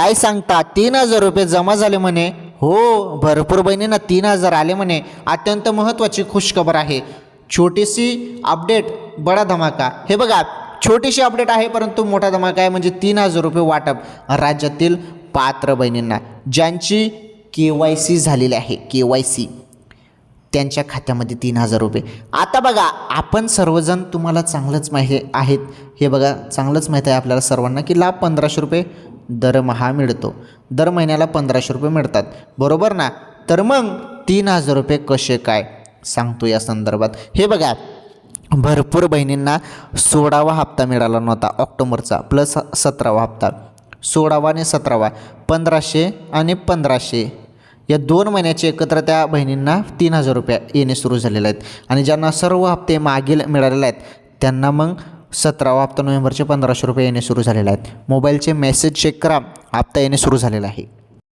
काय सांगता? तीन हजार रुपये जमा झाले म्हणे. हो भरपूर बहिणींना तीन हजार आले म्हणे. अत्यंत महत्त्वाची खुशखबर आहे. छोटीशी अपडेट बडा धमाका. हे बघा छोटीशी अपडेट आहे परंतु मोठा धमाका आहे म्हणजे तीन हजार रुपये वाटप. राज्यातील पात्र बहिणींना ज्यांची के वाय सी झालेली आहे के वाय सी. त्यांच्या खात्यामध्ये तीन हजार रुपये. आता बघा आपण सर्वजण तुम्हाला चांगलंच माहिती आहेत. हे बघा चांगलंच माहीत आहे आपल्याला सर्वांना की लाभ पंधराशे रुपये दरमहा मिळतो. दर महिन्याला पंधराशे रुपये मिळतात. बरोबर ना? तर मग तीन हजार रुपये कसे काय? सांगतो या संदर्भात. हे बघा भरपूर बहिणींना सोळावा हप्ता मिळाला नव्हता ऑक्टोबरचा प्लस सतरावा हप्ता. सोळावा आणि सतरावा पंधराशे आणि पंधराशे. या दोन महिन्याचे एकत्र त्या बहिणींना तीन हजार रुपये येणे सुरू झालेले आहेत. आणि ज्यांना सर्व हप्ते मागील मिळालेले आहेत त्यांना मग सतरावा हप्ता नोव्हेंबरचे पंधराशे रुपये येणे सुरू झालेले आहेत. मोबाईलचे मेसेज चेक करा. हप्ता येणे सुरू झालेला आहे.